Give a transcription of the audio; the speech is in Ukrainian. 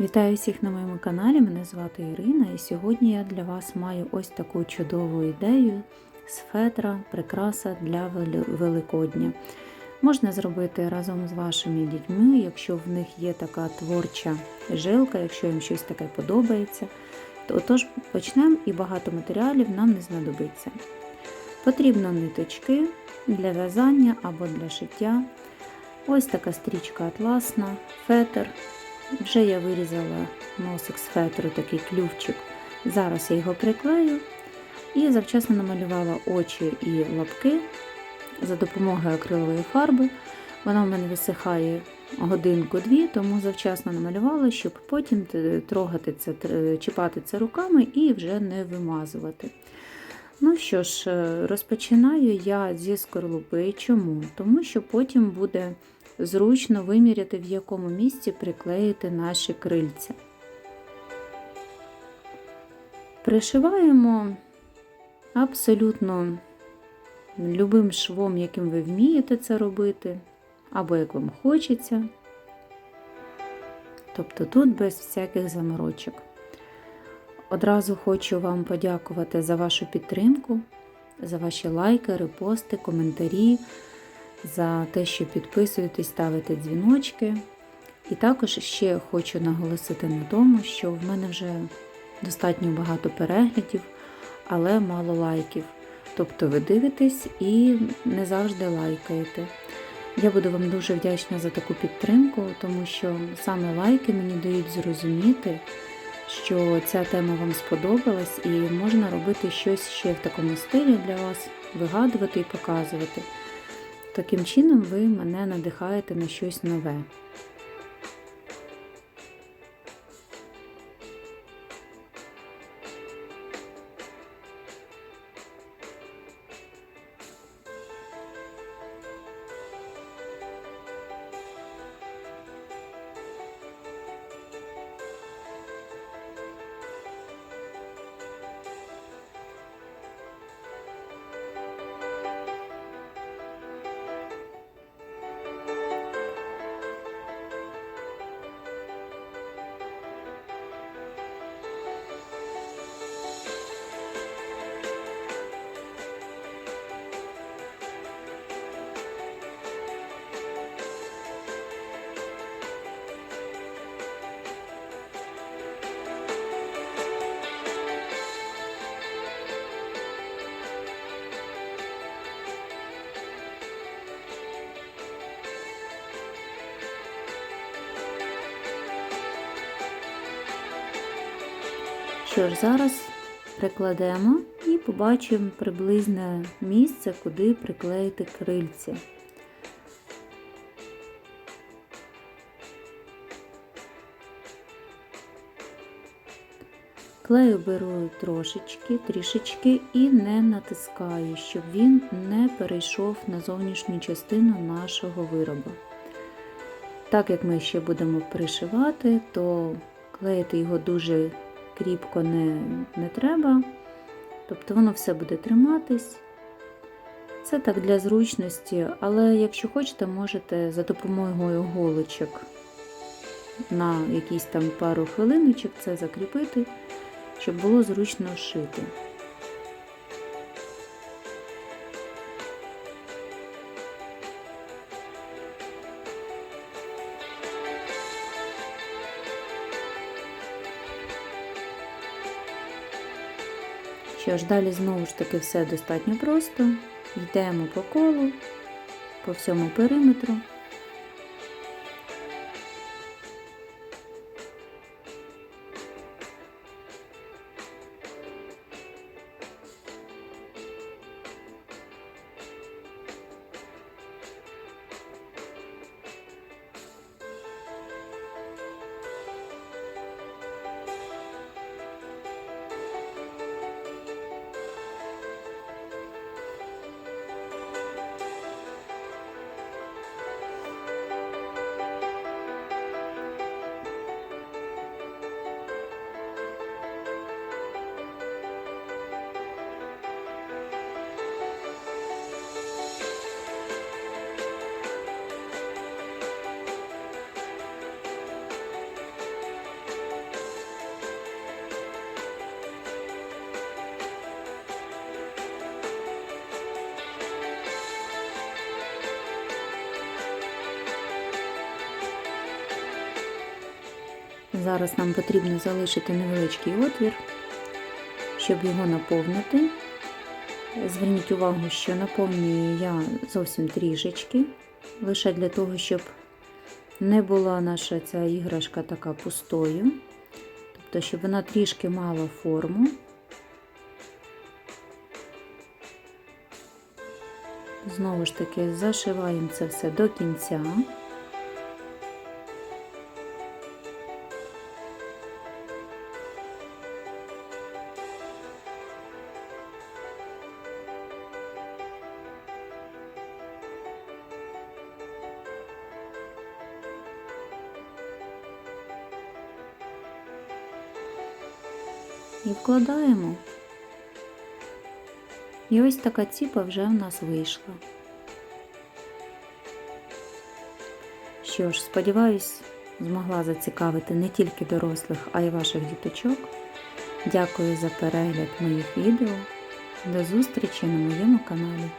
Вітаю всіх на моєму каналі. Мене звати Ірина, і сьогодні я для вас маю ось таку чудову ідею з фетра, прикраса для Великодня. Можна зробити разом з вашими дітьми, якщо в них є така творча жилка, якщо їм щось таке подобається. То отож почнемо і багато матеріалів нам не знадобиться. Потрібно ниточки для в'язання або для шиття. Ось така стрічка атласна, фетр. Вже я вирізала носик з фетру, такий клювчик. Зараз я його приклею і завчасно намалювала очі і лапки за допомогою акрилової фарби. Вона в мене висихає годинку-дві, тому завчасно намалювала, щоб потім трогати це, чіпати це руками і вже не вимазувати. Ну що ж, е, розпочинаю я зі скорлупи. Чому? Тому що потім буде зручно виміряти, в якому місці приклеїти наші крильця. Пришиваємо абсолютно любим швом, яким ви вмієте це робити, або як вам хочеться. Тобто тут без всяких заморочок. Одразу хочу вам подякувати за вашу підтримку, за ваші лайки, репости, коментарі, за те, що підписуєтесь, ставите дзвіночки. І також ще хочу наголосити на тому, що в мене вже достатньо багато переглядів, але мало лайків. Тобто ви дивитесь і не завжди лайкаєте. Я буду вам дуже вдячна за таку підтримку, тому що саме лайки мені дають зрозуміти, що ця тема вам сподобалась і можна робити щось ще в такому стилі для вас, вигадувати і показувати. Таким чином ви мене надихаєте на щось нове. Що ж, зараз прикладемо і побачимо приблизне місце, куди приклеїти крильці. Клею беру трошечки, трішечки і не натискаю, щоб він не перейшов на зовнішню частину нашого виробу. Так як ми ще будемо пришивати, то клеїти його дуже кріпко не, не треба, тобто воно все буде триматись. Це так для зручності, але якщо хочете, можете за допомогою голочок на якісь там пару хвилиночок це закріпити, щоб було зручно шити. Що ж, далі знову ж таки все достатньо просто. Йдемо по колу, по всьому периметру. Зараз нам потрібно залишити невеличкий отвір, щоб його наповнити. Зверніть увагу, що наповнюю я зовсім трішечки, лише для того, щоб не була наша ця іграшка така пустою, тобто, щоб вона трішки мала форму. Знову ж таки, зашиваємо це все до кінця. І вкладаємо. І ось така ціпа вже в нас вийшла. Що ж, сподіваюсь, змогла зацікавити не тільки дорослих, а й ваших діточок. Дякую за перегляд моїх відео. До зустрічі на моєму каналі.